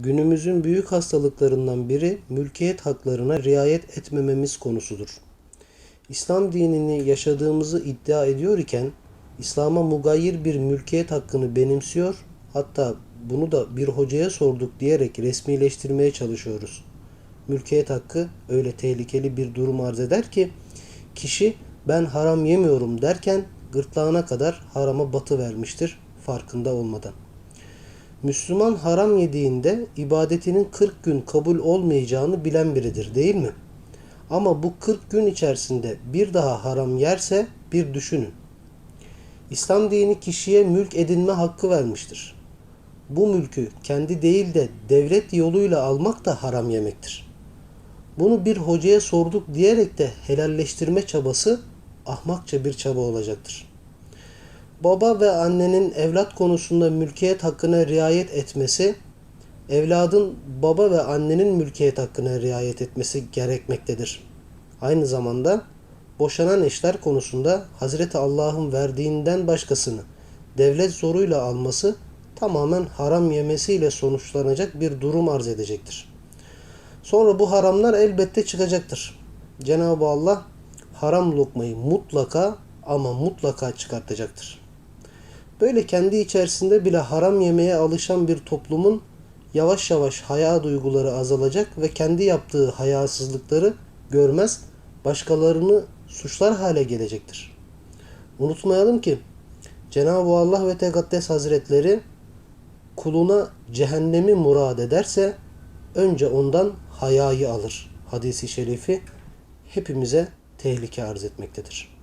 Günümüzün büyük hastalıklarından biri mülkiyet haklarına riayet etmememiz konusudur. İslam dinini yaşadığımızı iddia ediyor iken İslam'a mugayir bir mülkiyet hakkını benimsiyor hatta bunu da bir hocaya sorduk diyerek resmileştirmeye çalışıyoruz. Mülkiyet hakkı öyle tehlikeli bir durum arz eder ki kişi ben haram yemiyorum derken gırtlağına kadar harama batı vermiştir farkında olmadan. Müslüman haram yediğinde ibadetinin 40 gün kabul olmayacağını bilen biridir değil mi? Ama bu 40 gün içerisinde bir daha haram yerse bir düşünün. İslam dini kişiye mülk edinme hakkı vermiştir. Bu mülkü kendi değil de devlet yoluyla almak da haram yemektir. Bunu bir hocaya sorduk diyerek de helalleştirme çabası ahmakça bir çaba olacaktır. Baba ve annenin evlat konusunda mülkiyet hakkına riayet etmesi, evladın baba ve annenin mülkiyet hakkına riayet etmesi gerekmektedir. Aynı zamanda boşanan eşler konusunda Hazreti Allah'ın verdiğinden başkasını devlet zoruyla alması tamamen haram yemesiyle sonuçlanacak bir durum arz edecektir. Sonra bu haramlar elbette çıkacaktır. Cenab-ı Allah haram lokmayı mutlaka ama mutlaka çıkartacaktır. Böyle kendi içerisinde bile haram yemeye alışan bir toplumun yavaş yavaş haya duyguları azalacak ve kendi yaptığı hayasızlıkları görmez, başkalarını suçlar hale gelecektir. Unutmayalım ki Cenab-ı Allah ve Tekaddes Hazretleri kuluna cehennemi murad ederse önce ondan hayayı alır. Hadisi şerifi hepimize tehlike arz etmektedir.